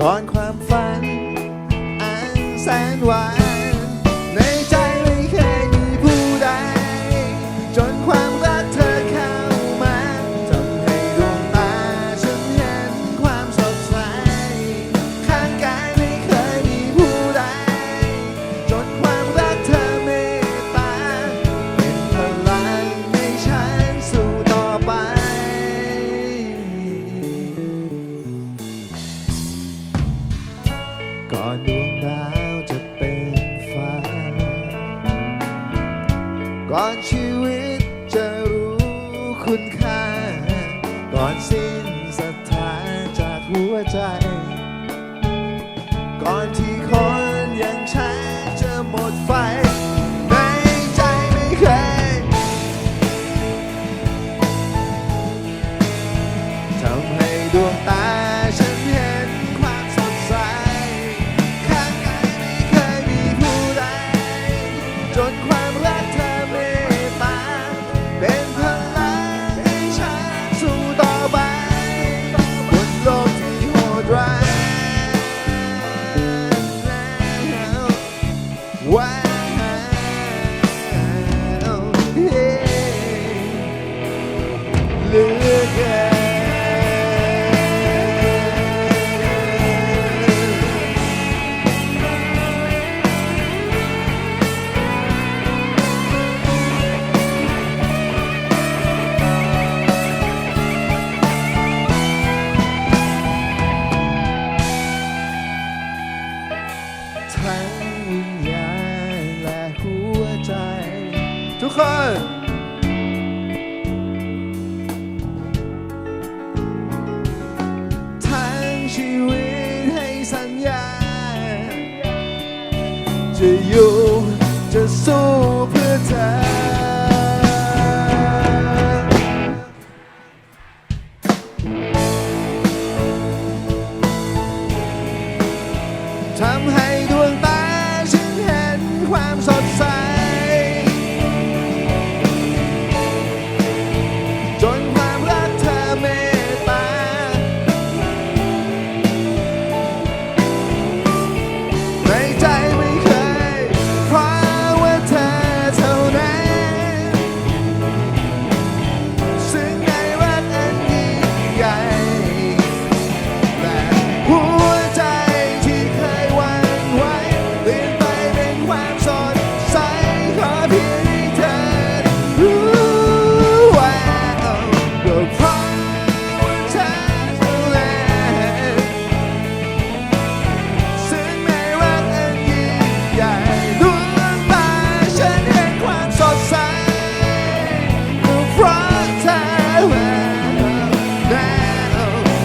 ก่อนความฝันอันแสนหวาน ก่อนชีวิตจะรู้คุณค่า ก่อนสิ้นศรัทธาจากหัวใจ ก่อนที่คนยังใช้จะหมดไฟ ในใจไม่เคยทำให้ดวงตา Wow. Woche. Tang Chi Win Hey San Yan. Ji Yu, Ji Su Pretend. ทำให้ดวงตาฉันเห็นความส